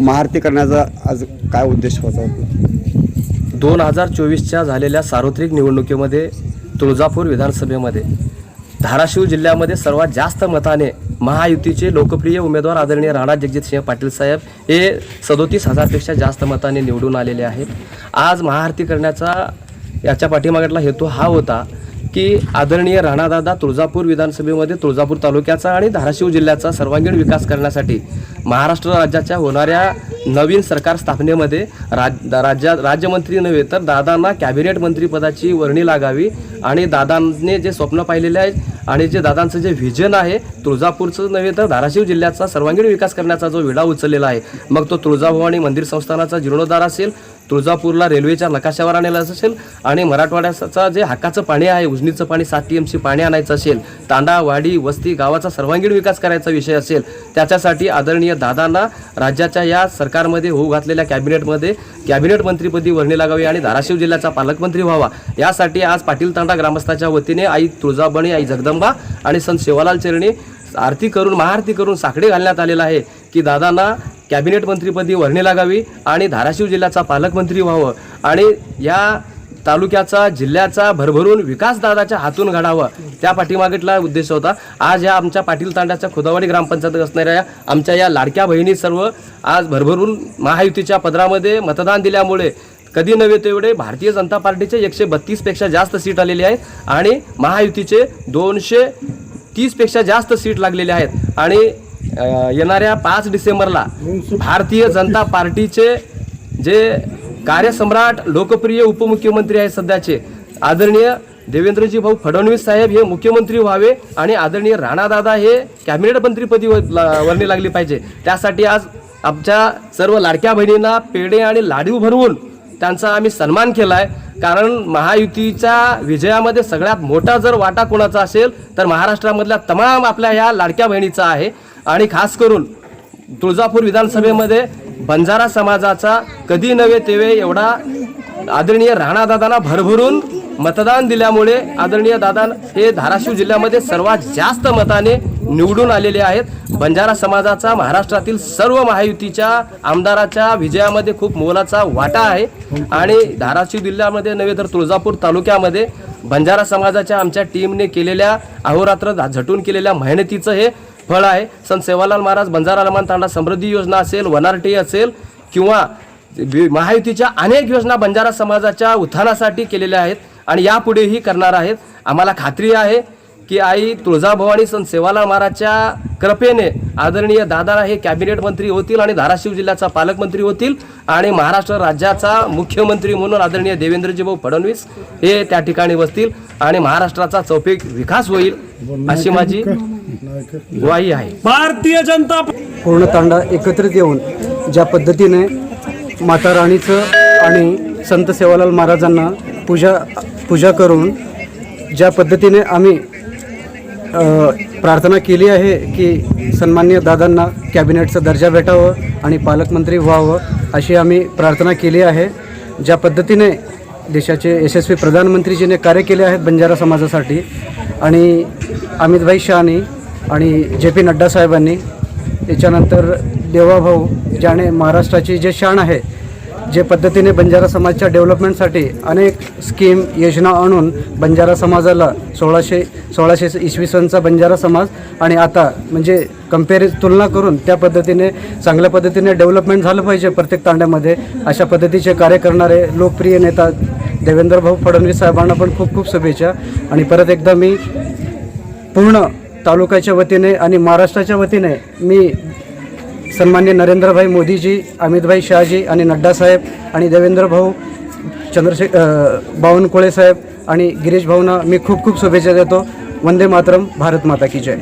महाआरती करण्याचा आज काय उद्देश होता? दोन हजार चोवीसच्या झालेल्या सार्वत्रिक निवडणुकीमध्ये तुळजापूर विधानसभेमध्ये धाराशिव जिल्ह्यामध्ये सर्वात जास्त मताने महायुतीचे लोकप्रिय उमेदवार आदरणीय राणा जगजितसिंह पाटील साहेब हे सदोतीस हजारपेक्षा जास्त मताने निवडून आलेले आहेत. आज महाआरती करण्याचा याच्या पाठीमागला हेतू हा होता की आदरणीय राणादादा तुळजापूर विधानसभेमध्ये तुळजापूर तालुक्याचा आणि धाराशिव जिल्ह्याचा सर्वांगीण विकास करण्यासाठी महाराष्ट्र राज्याच्या होणाऱ्या नवीन सरकार स्थापनेमध्ये राज राज्यात राज्यमंत्री नव्हे तर दादांना कॅबिनेट मंत्रीपदाची वर्णी लागावी आणि दादांनी जे स्वप्न पाहिलेले आहे आणि जे दादांचं जे व्हिजन आहे तुळजापूरचं नव्हे तर धाराशिव जिल्ह्याचा सर्वांगीण विकास करण्याचा जो विडा उचललेला आहे मग तो तुळजाभवानी मंदिर संस्थानाचा जीर्णोद्धार असेल तुळजापूरला रेल्वेच्या नकाशावर आणायला असेल आणि मराठवाड्याचा जे हक्काचं पाणी आहे उजनीचं पाणी सात टी एमची पाणी आणायचं असेल तांडा वाडी वस्ती गावाचा सर्वांगीण विकास करायचा विषय असेल त्याच्यासाठी आदरणीय दादांना राज्याच्या या सरकारमध्ये होऊ घातलेल्या कॅबिनेटमध्ये कॅबिनेट मंत्रीपदी वर्णी लागावी आणि धाराशिव जिल्ह्याचा पालकमंत्री व्हावा. यासाठी आज पाटील तांडा ग्रामस्थाच्या वतीने आई तुळजाबणी आई जगदंबा आणि संत सेवालाल चरणी आरती करून महाआरती करून साकडे घालण्यात आलेला आहे की दादांना कॅबिनेट मंत्रीपदी वर्णी लागावी आणि धाराशिव जिल्ह्याचा पालकमंत्री व्हावं आणि या तालुक्याचा जिल्ह्याचा भरभरून विकास दादाच्या हातून घडावा. त्या पाठीमागेतला उद्देश होता. आज या आमच्या पाटील तांड्याच्या खुदावाडी ग्रामपंचायत असणाऱ्या आमच्या या लाडक्या बहिणी सर्व आज भरभरून महायुतीच्या पदरामध्ये मतदान दिल्यामुळे कधी नव्हे तेवढे भारतीय जनता पार्टीचे एकशे बत्तीसपेक्षा जास्त सीट आलेली आहेत आणि महायुतीचे दोनशे तीसपेक्षा जास्त सीट लागलेल्या आहेत. आणि येणाऱ्या पाच डिसेंबरला भारतीय जनता पार्टीचे जे कार्यसम्राट लोकप्रिय उपमुख्यमंत्री आहेत सध्याचे आदरणीय देवेंद्रजी भाऊ फडणवीस साहेब हे मुख्यमंत्री व्हावे आणि आदरणीय राणादादा हे कॅबिनेट मंत्रीपदी व- वर्णी लागली पाहिजे. त्यासाठी आज आमच्या सर्व लाडक्या बहिणींना पेढे आणि लाडू भरवून त्यांचा आम्ही सन्मान केला आहे कारण महायुतीच्या विजयामध्ये सगळ्यात मोठा जर वाटा कोणाचा असेल तर महाराष्ट्रामधल्या तमाम आपल्या ह्या लाडक्या बहिणीचा आहे. आणि खास करून तुळजापूर विधानसभेमध्ये बंजारा समाजाचा कधी नव्हे तेवे एवढा आदरणीय राणादादांना भरभरून मतदान दिल्यामुळे आदरणीय दादा हे धाराशिव जिल्ह्यामध्ये सर्वात जास्त मताने निवडून आलेले आहेत. बंजारा समाजाचा महाराष्ट्रातील सर्व महायुतीच्या आमदाराच्या विजयामध्ये खूप मोलाचा वाटा आहे. आणि धाराशिव जिल्ह्यामध्ये नव्हे तर तुळजापूर तालुक्यामध्ये बंजारा समाजाच्या आमच्या टीमने केलेल्या अहोरात्र झटून केलेल्या मेहनतीचं हे फळ आहे. संत सेवालाल महाराज बंजारा लमान तांडा समृद्धी योजना असेल वनारटी असेल किंवा महायुतीच्या अनेक योजना बंजारा समाजाच्या उत्थानासाठी केलेल्या आहेत. आणि यापुढेही करणार आहेत. आम्हाला खात्री आहे की आई तुळजाभवानी संत सेवालाल महाराजच्या कृपेने आदरणीय दादा हे कॅबिनेट मंत्री होतील आणि धाराशिव जिल्ह्याचा पालकमंत्री होतील आणि महाराष्ट्र राज्याचा मुख्यमंत्री म्हणून आदरणीय देवेंद्रजी भाऊ फडणवीस हे त्या ठिकाणी बसतील आणि महाराष्ट्राचा चौफेक विकास होईल अशी माझी ग्वाही आहे. भारतीय जनता पूर्ण तांडा एकत्रित येऊन ज्या पद्धतीने माता राणीचं आणि संत सेवालाल महाराजांना पूजा पूजा करून ज्या पद्धतीने आम्ही प्रार्थना केली आहे की सन्मान्य दादांना कॅबिनेटचा दर्जा भेटावं आणि पालकमंत्री व्हावं अशी आम्ही प्रार्थना केली आहे. ज्या पद्धतीने देशाचे यशस्वी प्रधानमंत्रीजीने कार्य केले आहेत बंजारा समाजासाठी आणि अमितभाई शहानी आणि जे पी नड्डा साहेबांनी त्याच्यानंतर देवाभाऊ ज्याने महाराष्ट्राची जे शान आहे जे पद्धतीने बंजारा समाजच्या डेव्हलपमेंटसाठी अनेक स्कीम योजना आणून बंजारा समाजाला सोळाशे सोळाशे इसवी सनचा बंजारा समाज आणि आता म्हणजे कम्पेरिज तुलना करून त्या पद्धतीने चांगल्या पद्धतीने डेव्हलपमेंट झालं पाहिजे प्रत्येक तांड्यामध्ये. अशा पद्धतीचे कार्य करणारे लोकप्रिय नेता देवेंद्र भाऊ फडणवीस साहेबांना पण खूप खूप शुभेच्छा. आणि परत एकदा मी पूर्ण तालुक्याच्या वतीने आणि महाराष्ट्राच्या वतीने मी सन्मान्य नरेंद्रभाई मोदीजी अमितभाई शहाजी आणि नड्डा साहेब आणि देवेंद्र भाऊ चंद्रशे बावनकुळे साहेब आणि गिरीश भाऊंना मी खूप खूप शुभेच्छा देतो. वंदे मातरम भारत माता की जय.